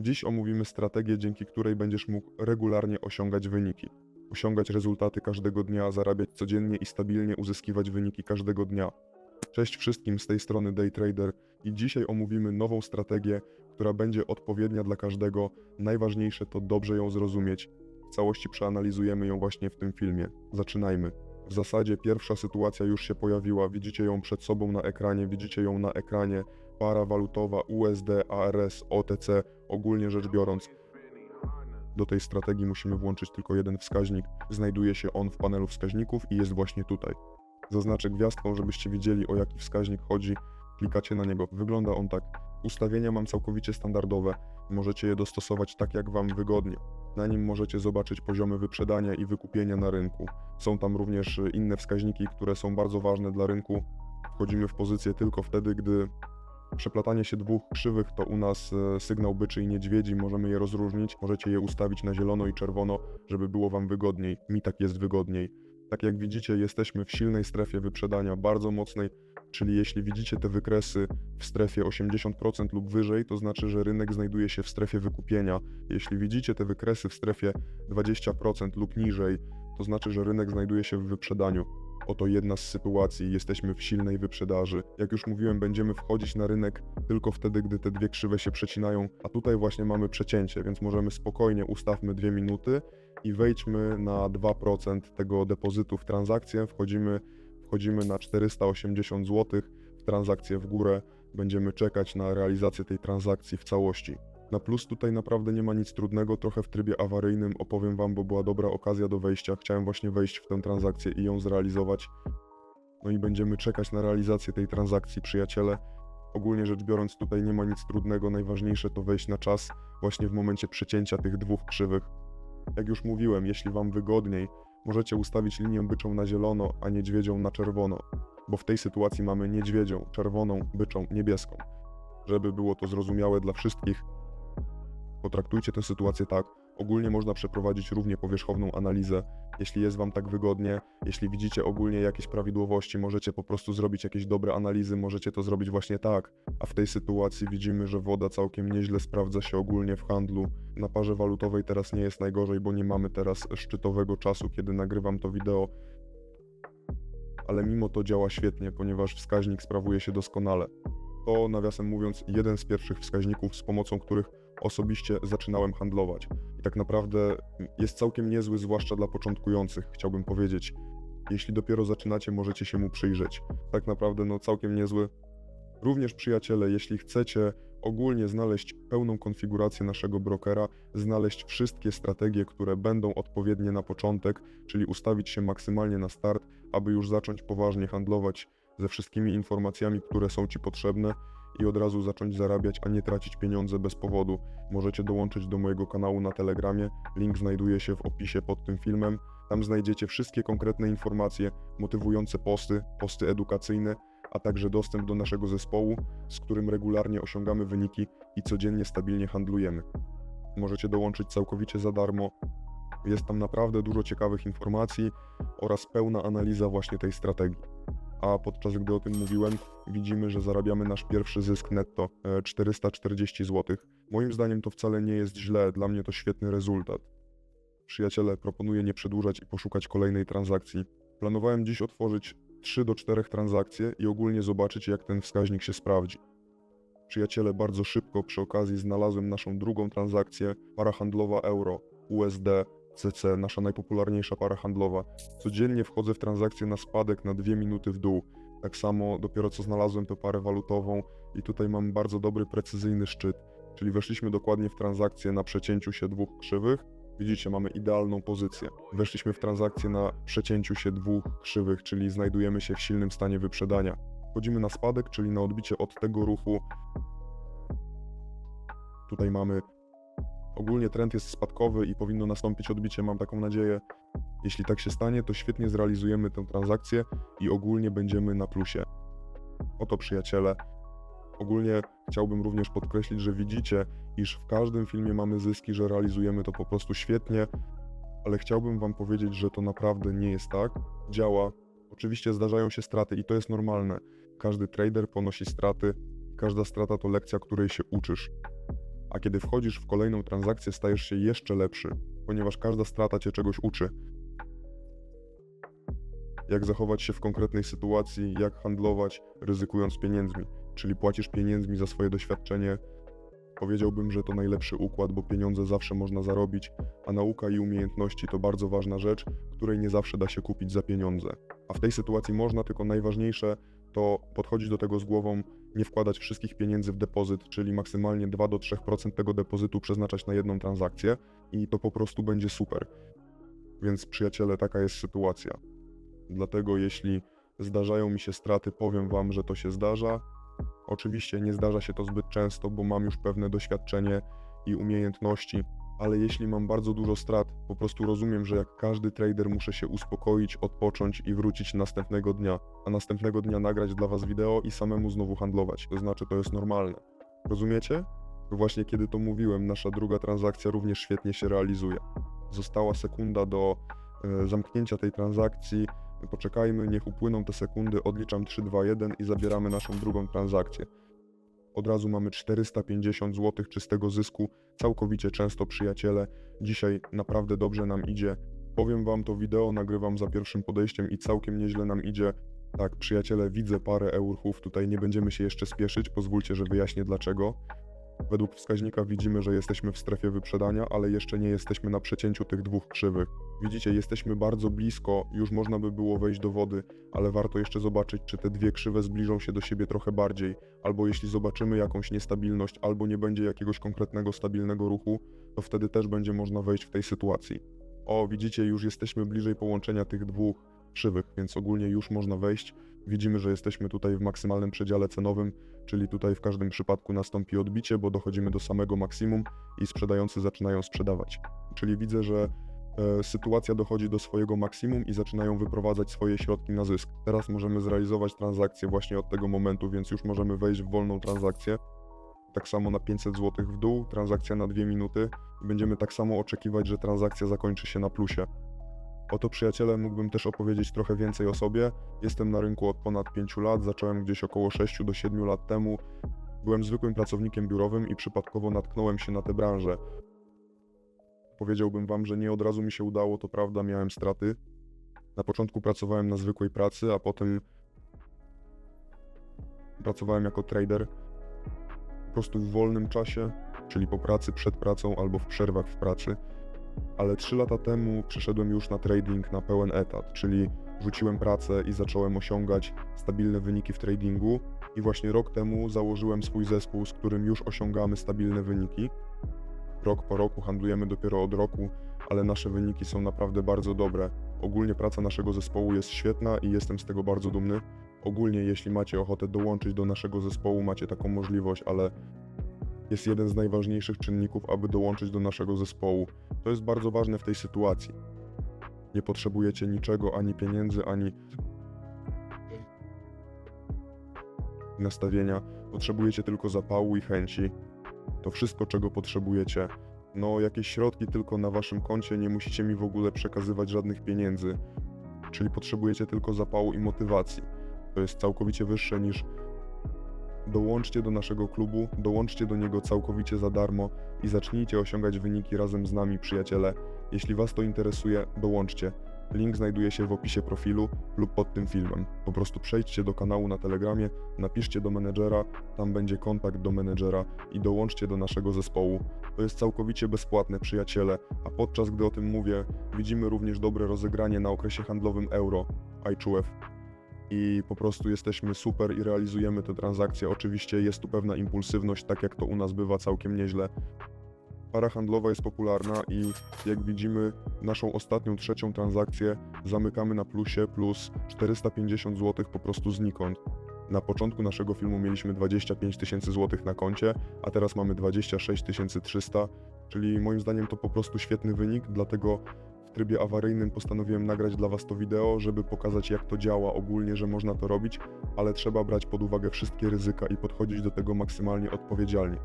Dziś omówimy strategię, dzięki której będziesz mógł regularnie osiągać wyniki. Osiągać rezultaty każdego dnia, zarabiać codziennie i stabilnie uzyskiwać wyniki każdego dnia. Cześć wszystkim z tej strony Daytrader i dzisiaj omówimy nową strategię, która będzie odpowiednia dla każdego. Najważniejsze to dobrze ją zrozumieć. W całości przeanalizujemy ją właśnie w tym filmie. Zaczynajmy. W zasadzie pierwsza sytuacja już się pojawiła, widzicie ją przed sobą na ekranie, widzicie ją na ekranie. Para walutowa USD, ARS, OTC, ogólnie rzecz biorąc. Do tej strategii musimy włączyć tylko jeden wskaźnik. Znajduje się on w panelu wskaźników i jest właśnie tutaj. Zaznaczę gwiazdką, żebyście widzieli o jaki wskaźnik chodzi. Klikacie na niego. Wygląda on tak. Ustawienia mam całkowicie standardowe. Możecie je dostosować tak jak Wam wygodnie. Na nim możecie zobaczyć poziomy wyprzedania i wykupienia na rynku. Są tam również y, inne wskaźniki, które są bardzo ważne dla rynku. Wchodzimy w pozycję tylko wtedy, gdy przeplatanie się dwóch krzywych to u nas e, sygnał byczy i niedźwiedzi, możemy je rozróżnić, możecie je ustawić na zielono i czerwono, żeby było Wam wygodniej. Mi tak jest wygodniej. Tak jak widzicie, jesteśmy w silnej strefie wyprzedania, bardzo mocnej, czyli jeśli widzicie te wykresy w strefie 80% lub wyżej, to znaczy, że rynek znajduje się w strefie wykupienia. Jeśli widzicie te wykresy w strefie 20% lub niżej, to znaczy, że rynek znajduje się w wyprzedaniu. Oto jedna z sytuacji, jesteśmy w silnej wyprzedaży. Jak już mówiłem, będziemy wchodzić na rynek tylko wtedy, gdy te dwie krzywe się przecinają, a tutaj właśnie mamy przecięcie, więc możemy spokojnie ustawmy dwie minuty i wejdźmy na 2% tego depozytu w transakcję. Wchodzimy, wchodzimy na 480 zł w transakcję w górę. Będziemy czekać na realizację tej transakcji w całości. Na plus tutaj naprawdę nie ma nic trudnego, trochę w trybie awaryjnym opowiem Wam, bo była dobra okazja do wejścia. Chciałem właśnie wejść w tę transakcję i ją zrealizować. No i będziemy czekać na realizację tej transakcji, przyjaciele. Ogólnie rzecz biorąc, tutaj nie ma nic trudnego, najważniejsze to wejść na czas właśnie w momencie przecięcia tych dwóch krzywych. Jak już mówiłem, jeśli Wam wygodniej, możecie ustawić linię byczą na zielono, a niedźwiedzią na czerwono, bo w tej sytuacji mamy niedźwiedzią, czerwoną, byczą, niebieską. Żeby było to zrozumiałe dla wszystkich, Potraktujcie tę sytuację tak. Ogólnie można przeprowadzić równie powierzchowną analizę. Jeśli jest Wam tak wygodnie, jeśli widzicie ogólnie jakieś prawidłowości, możecie po prostu zrobić jakieś dobre analizy, możecie to zrobić właśnie tak. A w tej sytuacji widzimy, że woda całkiem nieźle sprawdza się ogólnie w handlu. Na parze walutowej teraz nie jest najgorzej, bo nie mamy teraz szczytowego czasu, kiedy nagrywam to wideo. Ale mimo to działa świetnie, ponieważ wskaźnik sprawuje się doskonale. To, nawiasem mówiąc, jeden z pierwszych wskaźników, z pomocą których osobiście zaczynałem handlować. I tak naprawdę jest całkiem niezły, zwłaszcza dla początkujących, chciałbym powiedzieć. Jeśli dopiero zaczynacie, możecie się mu przyjrzeć. Tak naprawdę, no całkiem niezły. Również przyjaciele, jeśli chcecie ogólnie znaleźć pełną konfigurację naszego brokera, znaleźć wszystkie strategie, które będą odpowiednie na początek, czyli ustawić się maksymalnie na start, aby już zacząć poważnie handlować ze wszystkimi informacjami, które są Ci potrzebne i od razu zacząć zarabiać, a nie tracić pieniądze bez powodu. Możecie dołączyć do mojego kanału na Telegramie. Link znajduje się w opisie pod tym filmem. Tam znajdziecie wszystkie konkretne informacje, motywujące posty, posty edukacyjne, a także dostęp do naszego zespołu, z którym regularnie osiągamy wyniki i codziennie stabilnie handlujemy. Możecie dołączyć całkowicie za darmo. Jest tam naprawdę dużo ciekawych informacji oraz pełna analiza właśnie tej strategii a podczas gdy o tym mówiłem, widzimy, że zarabiamy nasz pierwszy zysk netto e, 440 zł. Moim zdaniem to wcale nie jest źle, dla mnie to świetny rezultat. Przyjaciele, proponuję nie przedłużać i poszukać kolejnej transakcji. Planowałem dziś otworzyć 3 do 4 transakcje i ogólnie zobaczyć, jak ten wskaźnik się sprawdzi. Przyjaciele, bardzo szybko przy okazji znalazłem naszą drugą transakcję, para handlowa euro, USD, CC, nasza najpopularniejsza para handlowa. Codziennie wchodzę w transakcję na spadek na 2 minuty w dół. Tak samo dopiero co znalazłem tę parę walutową i tutaj mam bardzo dobry, precyzyjny szczyt. Czyli weszliśmy dokładnie w transakcję na przecięciu się dwóch krzywych. Widzicie, mamy idealną pozycję. Weszliśmy w transakcję na przecięciu się dwóch krzywych, czyli znajdujemy się w silnym stanie wyprzedania. Wchodzimy na spadek, czyli na odbicie od tego ruchu. Tutaj mamy Ogólnie trend jest spadkowy i powinno nastąpić odbicie, mam taką nadzieję. Jeśli tak się stanie, to świetnie zrealizujemy tę transakcję i ogólnie będziemy na plusie. Oto przyjaciele. Ogólnie chciałbym również podkreślić, że widzicie, iż w każdym filmie mamy zyski, że realizujemy to po prostu świetnie, ale chciałbym Wam powiedzieć, że to naprawdę nie jest tak. Działa. Oczywiście zdarzają się straty i to jest normalne. Każdy trader ponosi straty, każda strata to lekcja, której się uczysz. A kiedy wchodzisz w kolejną transakcję, stajesz się jeszcze lepszy, ponieważ każda strata cię czegoś uczy. Jak zachować się w konkretnej sytuacji, jak handlować, ryzykując pieniędzmi, czyli płacisz pieniędzmi za swoje doświadczenie. Powiedziałbym, że to najlepszy układ, bo pieniądze zawsze można zarobić, a nauka i umiejętności to bardzo ważna rzecz, której nie zawsze da się kupić za pieniądze. A w tej sytuacji można, tylko najważniejsze to podchodzić do tego z głową, nie wkładać wszystkich pieniędzy w depozyt, czyli maksymalnie 2 do 3% tego depozytu przeznaczać na jedną transakcję i to po prostu będzie super. Więc przyjaciele, taka jest sytuacja. Dlatego jeśli zdarzają mi się straty, powiem wam, że to się zdarza. Oczywiście nie zdarza się to zbyt często, bo mam już pewne doświadczenie i umiejętności, ale jeśli mam bardzo dużo strat, po prostu rozumiem, że jak każdy trader muszę się uspokoić, odpocząć i wrócić następnego dnia, a następnego dnia nagrać dla was wideo i samemu znowu handlować. To znaczy to jest normalne. Rozumiecie? Właśnie kiedy to mówiłem, nasza druga transakcja również świetnie się realizuje. Została sekunda do e, zamknięcia tej transakcji. Poczekajmy, niech upłyną te sekundy, odliczam 3, 2, 1 i zabieramy naszą drugą transakcję. Od razu mamy 450 zł czystego zysku, całkowicie często przyjaciele. Dzisiaj naprawdę dobrze nam idzie. Powiem wam, to wideo nagrywam za pierwszym podejściem i całkiem nieźle nam idzie. Tak, przyjaciele, widzę parę eurchów, tutaj nie będziemy się jeszcze spieszyć, pozwólcie, że wyjaśnię dlaczego. Według wskaźnika widzimy, że jesteśmy w strefie wyprzedania, ale jeszcze nie jesteśmy na przecięciu tych dwóch krzywych. Widzicie, jesteśmy bardzo blisko, już można by było wejść do wody, ale warto jeszcze zobaczyć, czy te dwie krzywe zbliżą się do siebie trochę bardziej, albo jeśli zobaczymy jakąś niestabilność, albo nie będzie jakiegoś konkretnego stabilnego ruchu, to wtedy też będzie można wejść w tej sytuacji. O, widzicie, już jesteśmy bliżej połączenia tych dwóch krzywych, więc ogólnie już można wejść. Widzimy, że jesteśmy tutaj w maksymalnym przedziale cenowym, czyli tutaj w każdym przypadku nastąpi odbicie, bo dochodzimy do samego maksimum i sprzedający zaczynają sprzedawać. Czyli widzę, że e, sytuacja dochodzi do swojego maksimum i zaczynają wyprowadzać swoje środki na zysk. Teraz możemy zrealizować transakcję właśnie od tego momentu, więc już możemy wejść w wolną transakcję. Tak samo na 500 zł w dół, transakcja na 2 minuty. Będziemy tak samo oczekiwać, że transakcja zakończy się na plusie. Oto przyjaciele mógłbym też opowiedzieć trochę więcej o sobie. Jestem na rynku od ponad 5 lat, zacząłem gdzieś około 6 do 7 lat temu. Byłem zwykłym pracownikiem biurowym i przypadkowo natknąłem się na tę branżę. Powiedziałbym wam, że nie od razu mi się udało, to prawda, miałem straty. Na początku pracowałem na zwykłej pracy, a potem pracowałem jako trader. Po prostu w wolnym czasie, czyli po pracy, przed pracą albo w przerwach w pracy ale 3 lata temu przeszedłem już na trading na pełen etat, czyli rzuciłem pracę i zacząłem osiągać stabilne wyniki w tradingu. I właśnie rok temu założyłem swój zespół, z którym już osiągamy stabilne wyniki. Rok po roku handlujemy dopiero od roku, ale nasze wyniki są naprawdę bardzo dobre. Ogólnie praca naszego zespołu jest świetna i jestem z tego bardzo dumny. Ogólnie, jeśli macie ochotę dołączyć do naszego zespołu, macie taką możliwość, ale jest jeden z najważniejszych czynników, aby dołączyć do naszego zespołu. To jest bardzo ważne w tej sytuacji. Nie potrzebujecie niczego, ani pieniędzy, ani nastawienia. Potrzebujecie tylko zapału i chęci. To wszystko, czego potrzebujecie. No, jakieś środki tylko na waszym koncie, nie musicie mi w ogóle przekazywać żadnych pieniędzy. Czyli potrzebujecie tylko zapału i motywacji. To jest całkowicie wyższe niż Dołączcie do naszego klubu, dołączcie do niego całkowicie za darmo i zacznijcie osiągać wyniki razem z nami, przyjaciele. Jeśli Was to interesuje, dołączcie. Link znajduje się w opisie profilu lub pod tym filmem. Po prostu przejdźcie do kanału na Telegramie, napiszcie do menedżera, tam będzie kontakt do menedżera i dołączcie do naszego zespołu. To jest całkowicie bezpłatne, przyjaciele, a podczas gdy o tym mówię, widzimy również dobre rozegranie na okresie handlowym euro, iChuef i po prostu jesteśmy super i realizujemy te transakcje. Oczywiście jest tu pewna impulsywność, tak jak to u nas bywa całkiem nieźle. Para handlowa jest popularna i jak widzimy, naszą ostatnią, trzecią transakcję zamykamy na plusie plus 450 zł po prostu znikąd. Na początku naszego filmu mieliśmy 25 tysięcy złotych na koncie, a teraz mamy 26 300, czyli moim zdaniem to po prostu świetny wynik, dlatego w trybie awaryjnym postanowiłem nagrać dla Was to wideo, żeby pokazać jak to działa ogólnie, że można to robić, ale trzeba brać pod uwagę wszystkie ryzyka i podchodzić do tego maksymalnie odpowiedzialnie.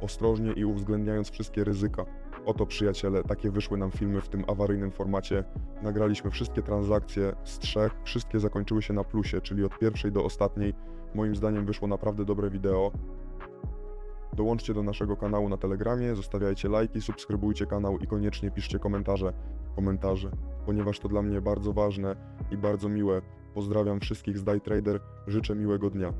Ostrożnie i uwzględniając wszystkie ryzyka. Oto przyjaciele, takie wyszły nam filmy w tym awaryjnym formacie. Nagraliśmy wszystkie transakcje z trzech, wszystkie zakończyły się na plusie, czyli od pierwszej do ostatniej. Moim zdaniem wyszło naprawdę dobre wideo. Dołączcie do naszego kanału na Telegramie, zostawiajcie lajki, subskrybujcie kanał i koniecznie piszcie komentarze, komentarze, ponieważ to dla mnie bardzo ważne i bardzo miłe. Pozdrawiam wszystkich z Day Trader, życzę miłego dnia.